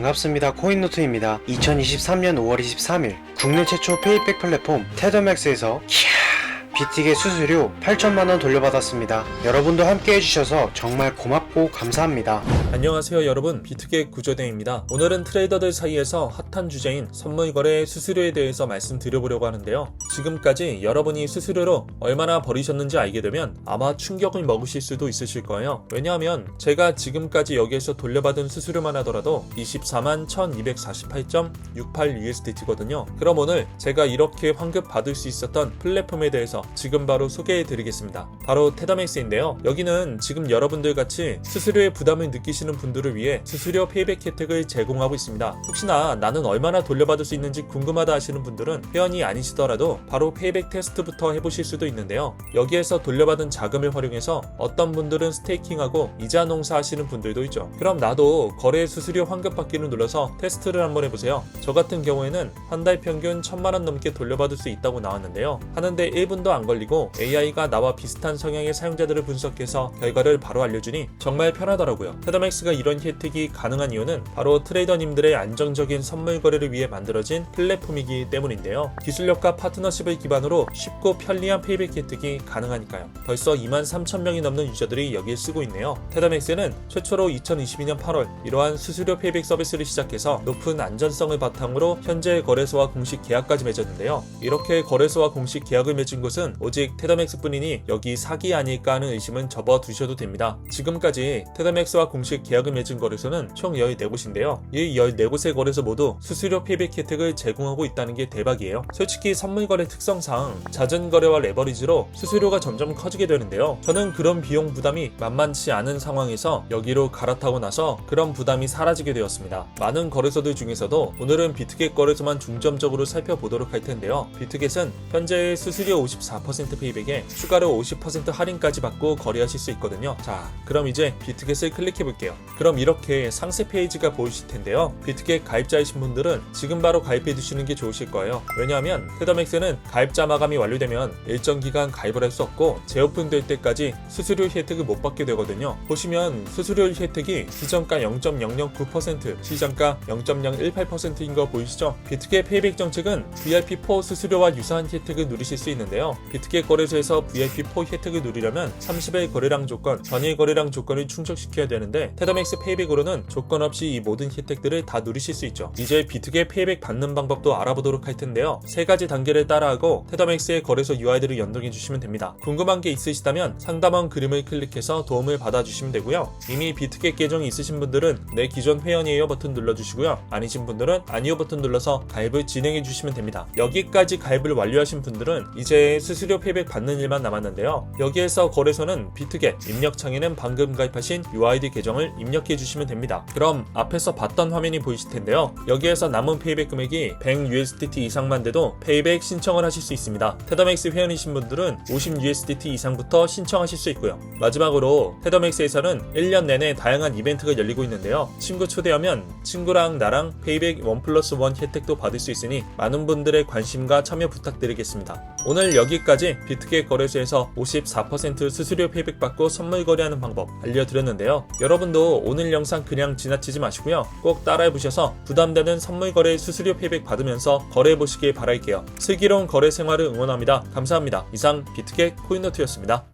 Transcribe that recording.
반갑습니다. 코인노트입니다. 2023년 5월 23일 국내 최초 페이백 플랫폼 테더맥스에서 비틱의 수수료 8천만원 돌려받았습니다. 여러분도 함께 해주셔서 정말 고맙고 감사합니다. 안녕하세요 여러분. 비트겟 구조대입니다. 오늘은 트레이더들 사이에서 핫한 주제인 선물 거래 수수료에 대해서 말씀드려보려고 하는데요. 지금까지 여러분이 수수료로 얼마나 버리셨는지 알게 되면 아마 충격을 먹으실 수도 있으실 거예요. 왜냐하면 제가 지금까지 여기에서 돌려받은 수수료만 하더라도 24만 1248.68 USDT거든요. 그럼 오늘 제가 이렇게 환급 받을 수 있었던 플랫폼에 대해서 지금 바로 소개해 드리겠습니다 바로 테더맥스인데요 여기는 지금 여러분들 같이 수수료의 부담을 느끼시는 분들을 위해 수수료 페이백 혜택을 제공하고 있습니다. 혹시나 나는 얼마나 돌려받을 수 있는지 궁금하다 하시는 분들은 회원이 아니시더라도 바로 페이백 테스트부터 해보실 수도 있는데요. 여기에서 돌려받은 자금을 활용해서 어떤 분들은 스테이킹하고 이자 농사 하시는 분들도 있죠. 그럼 나도 거래 수수료 환급 받기를 눌러서 테스트를 한번 해보세요. 저 같은 경우에는 한 달 평균 천만 원 넘게 돌려받을 수 있다고 나왔는데요. 하는데 1분도 안 걸리고 AI가 나와 비슷한 성향의 사용자들을 분석해서 결과를 바로 알려주니 정말 편하더라고요. 테더맥스가 이런 혜택이 가능한 이유는 바로 트레이더님들의 안정적인 선물 거래를 위해 만들어진 플랫폼이기 때문인데요. 기술력과 파트너십을 기반으로 쉽고 편리한 페이백 혜택이 가능하니까요. 벌써 2만 3천 명이 넘는 유저들이 여기에 쓰고 있네요. 테더맥스는 최초로 2022년 8월 이러한 수수료 페이백 서비스를 시작해서 높은 안전성을 바탕으로 현재 거래소와 공식 계약까지 맺었는데요. 이렇게 거래소와 공식 계약을 맺은 곳은 오직 테더맥스뿐이니 여기 사기 아닐까 하는 의심은 접어두셔도 됩니다. 지금까지 테더맥스와 공식 계약을 맺은 거래소는 총 14곳인데요. 이 14곳의 거래소 모두 수수료 페이백 혜택을 제공하고 있다는 게 대박이에요. 솔직히 선물 거래 특성상 잦은 거래와 레버리지로 수수료가 점점 커지게 되는데요. 저는 그런 비용 부담이 만만치 않은 상황에서 여기로 갈아타고 나서 그런 부담이 사라지게 되었습니다. 많은 거래소들 중에서도 오늘은 비트겟 거래소만 중점적으로 살펴보도록 할 텐데요. 비트겟은 현재 수수료 54% 페이백에 추가로 50% 할인까지 받고 거래하실 수 있거든요. 자, 그럼 이제 비트겟을 클릭해 볼게요. 그럼 이렇게 상세 페이지가 보이실 텐데요. 비트겟 가입자이신 분들은 지금 바로 가입해 두시는 게 좋으실 거예요. 왜냐하면 테더맥스는 가입자 마감이 완료되면 일정 기간 가입을 할 수 없고 재오픈될 때까지 수수료 혜택을 못 받게 되거든요. 보시면 수수료 혜택이 시정가 0.009%, 시장가 0.018%인 거 보이시죠? 비트겟 페이백 정책은 VIP4 수수료와 유사한 혜택을 누리실 수 있는데요. 비트겟 거래소에서 VIP4 혜택을 누리려면 30일 거래량 조건, 전일 거래량 조건을 충족시켜야 되는데 테더맥스 페이백으로는 조건 없이 이 모든 혜택들을 다 누리실 수 있죠. 이제 비트겟 페이백 받는 방법도 알아보도록 할 텐데요. 세 가지 단계를 따라하고 테더맥스의 거래소 UI들을 연동해 주시면 됩니다. 궁금한 게 있으시다면 상담원 그림을 클릭해서 도움을 받아 주시면 되고요. 이미 비트겟 계정이 있으신 분들은 내 기존 회원이에요 버튼 눌러주시고요. 아니신 분들은 아니요 버튼 눌러서 가입을 진행해 주시면 됩니다. 여기까지 가입을 완료하신 분들은 이제 수수료 페이백 받는 일만 남았는데요. 여기에서 거래소는 비트겟, 입력창에는 방금 가입하신 UID 계정을 입력해 주시면 됩니다. 그럼 앞에서 봤던 화면이 보이실 텐데요. 여기에서 남은 페이백 금액이 100USDT 이상만 돼도 페이백 신청을 하실 수 있습니다. 테더맥스 회원이신 분들은 50USDT 이상부터 신청하실 수 있고요. 마지막으로 테더맥스에서는 1년 내내 다양한 이벤트가 열리고 있는데요. 친구 초대하면 친구랑 나랑 페이백 1 플러스 1 혜택도 받을 수 있으니 많은 분들의 관심과 참여 부탁드리겠습니다. 오늘 여기 까지 비트겟 거래소에서 54% 수수료 페이백 받고 선물 거래하는 방법 알려드렸는데요. 여러분도 오늘 영상 그냥 지나치지 마시고요. 꼭 따라해보셔서 부담되는 선물 거래 수수료 페이백 받으면서 거래해보시길 바랄게요. 슬기로운 거래 생활을 응원합니다. 감사합니다. 이상 비트겟 코인노트였습니다.